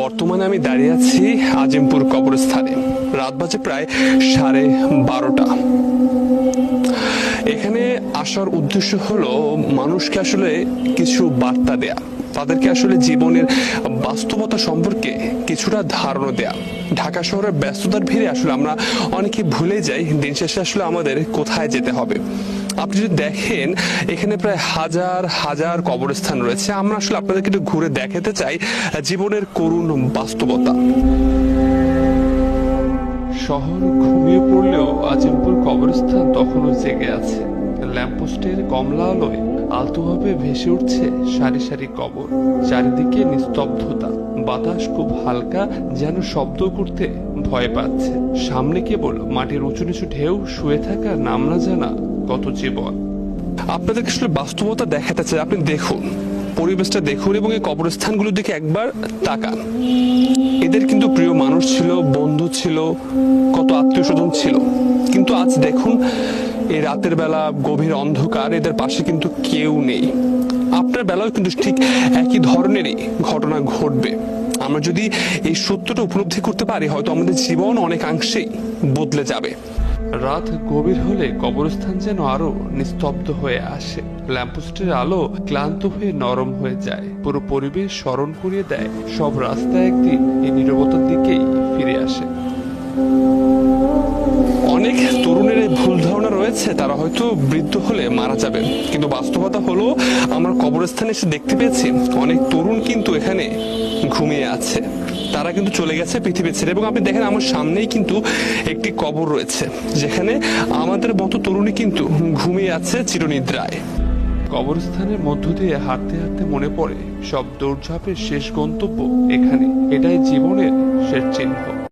বর্তমানে আমি দাঁড়িয়ে আছি আজিমপুর কবরস্থানে। রাত বাজে প্রায় সাড়ে বারোটা। এখানে আসার উদ্দেশ্য হলো মানুষকে আসলে কিছু বার্তা দেয়া, তাদেরকে আসলে জীবনের বাস্তবতা সম্পর্কে কিছুটা ধারণা দেয়া। ঢাকা শহরের ব্যস্ততার ভিড়ে আসলে আমরা অনেকে ভুলে যাই, দিন শেষে আসলে আমাদের কোথায় যেতে হবে। আপনি যদি দেখেন, এখানে প্রায় হাজার হাজার কবরস্থান রয়েছে। আমরা আসলে আপনাদেরকে একটু ঘুরে দেখাতে চাই জীবনের করুণ বাস্তবতা। শহর ঘুমিয়ে পড়লেও আজিমপুর কবরস্থান তখনও জেগে আছে। ল্যাম্পপোস্টের কমলা আলোয় আলতোভাবে ভেসে উঠছে সারি সারি কবর। চারিদিকে নিস্তব্ধতা। বাতাস খুব হালকা, যেন শব্দ করতে ভয় পাচ্ছে। সামনে কেবল মাটির উঁচু নিচু ঢেউ শুয়ে থাকা নাম না জানা কত জীবন। আপনাদেরকে আসলে বাস্তবতা দেখাতে চাই? আপনি দেখুন। পরিবেশটা দেখুন এবং এই কবরস্থানগুলোর দিকে একবার তাকান। এদের কিন্তু প্রিয় মানুষ ছিল, বন্ধু ছিল, কত আত্মীয় স্বজন ছিল। কিন্তু আজ দেখুন, এই রাতের বেলা গভীর অন্ধকার, এদের পাশে কিন্তু কেউ নেই। আপনার বেলাও কিন্তু ঠিক একই ধরনেরই ঘটনা ঘটবে। আমরা যদি এই সত্যটা উপলব্ধি করতে পারি, হয়তো আমাদের জীবন অনেকাংশেই বদলে যাবে। রাত গভীর হলে কবরস্থান যেন আরও নিস্তব্ধ হয়ে আসে। ল্যাম্পোস্টের আলো ক্লান্ত হয়ে নরম হয়ে যায়। পুরো পরিবেশ স্মরণ করিয়ে দেয়। সব রাস্তা একদিন এই নীরবতার দিকেই ফিরে আসে। অনেক তরুণের এই ভুল ধারণা রয়েছে। তারা হয়তো বৃদ্ধ হলে মারা যাবে কিন্তু বাস্তবতা হলো, আমরা কবরস্থানে এসে দেখতে পেয়েছি, অনেক তরুণ কিন্তু এখানে ঘুমিয়ে আছে। তারা কিন্তু চলে গেছে পৃথিবী ছেড়ে। এবং আপনি দেখেন আমার সামনেই কিন্তু একটি কবর রয়েছে, যেখানে আমাদের মতো তরুণী কিন্তু ঘুমিয়ে আছে চিরনিদ্রায়। কবরস্থানের মধ্য দিয়ে হাঁটতে হাঁটতে মনে পড়ে সব দৌড়ঝাঁপের শেষ গন্তব্য এখানে। এটাই জীবনের শেষ চিহ্ন।